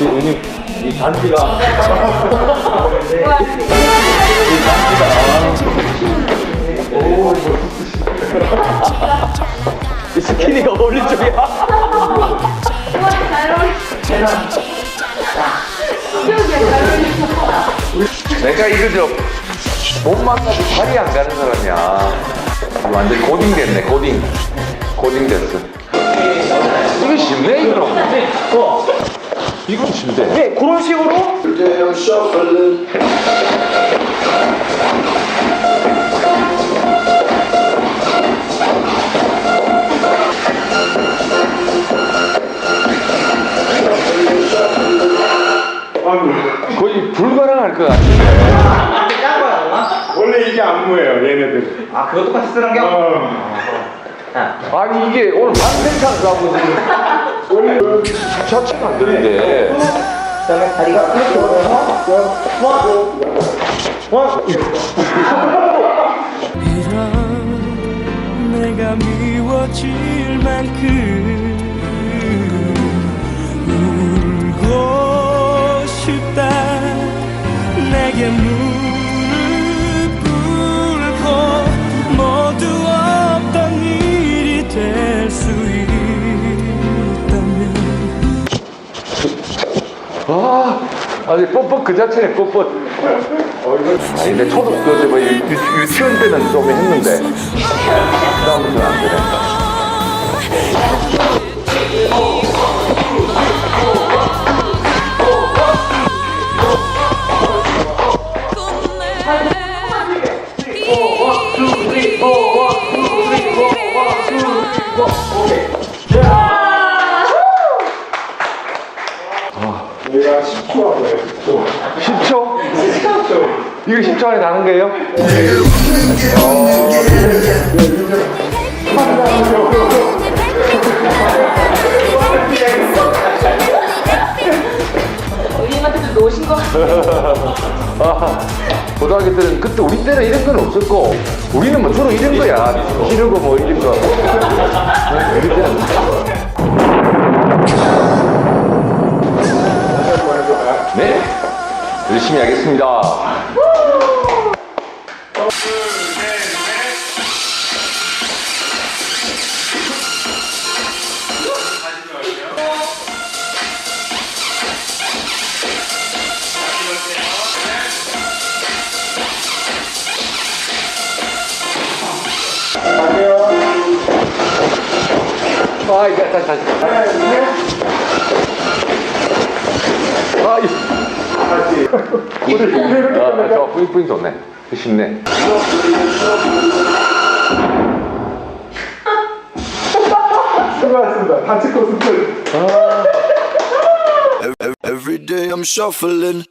우리 누님 이 단지가 이 스키니가 어울릴 줄이야. 내가 이거 저못 만나도 발이 안 가는 사람이야. 완전 고딩 됐네, 고딩. 고딩 됐어. 이거 쉽네, 이거. 이건 쉽대. 네, 그런 식으로. 거의 불가능할 것 같은데. 원래 이게 안무예요, 얘네들. 아 그거 똑같이 쓰는 게? 어. 아니, 이게 오늘 반생창 가고 지금. 자체가 안 되는데. 그다음에 다리가 이렇게 원, 이런 내가 미워질 만큼 울고 싶다 내게 무 아, 아니, 뻣뻣 그 자체네, 뻣뻣. 아니, 내 초등, 그, 저, 뭐, 유치원 때는 좀 했는데. 그다음부터는 안. 얘 이거 10초 안에 나는 거예요? 의님한테도 놓으신 거 아, 고등학교 때는, 그때 우리 때는 이런 건 없었고, 우리는 뭐 주로 이런 거야. 기르고 뭐 이런 거. 우리 때는. 네. 열심히 하겠습니다. 아, 이제 다시, 다시. 아, 이. 아, 저 뿌잉뿌잉 좋네. 쉽네. 수고하셨습니다. 단체 코스 끝. Every day I'm shuffling.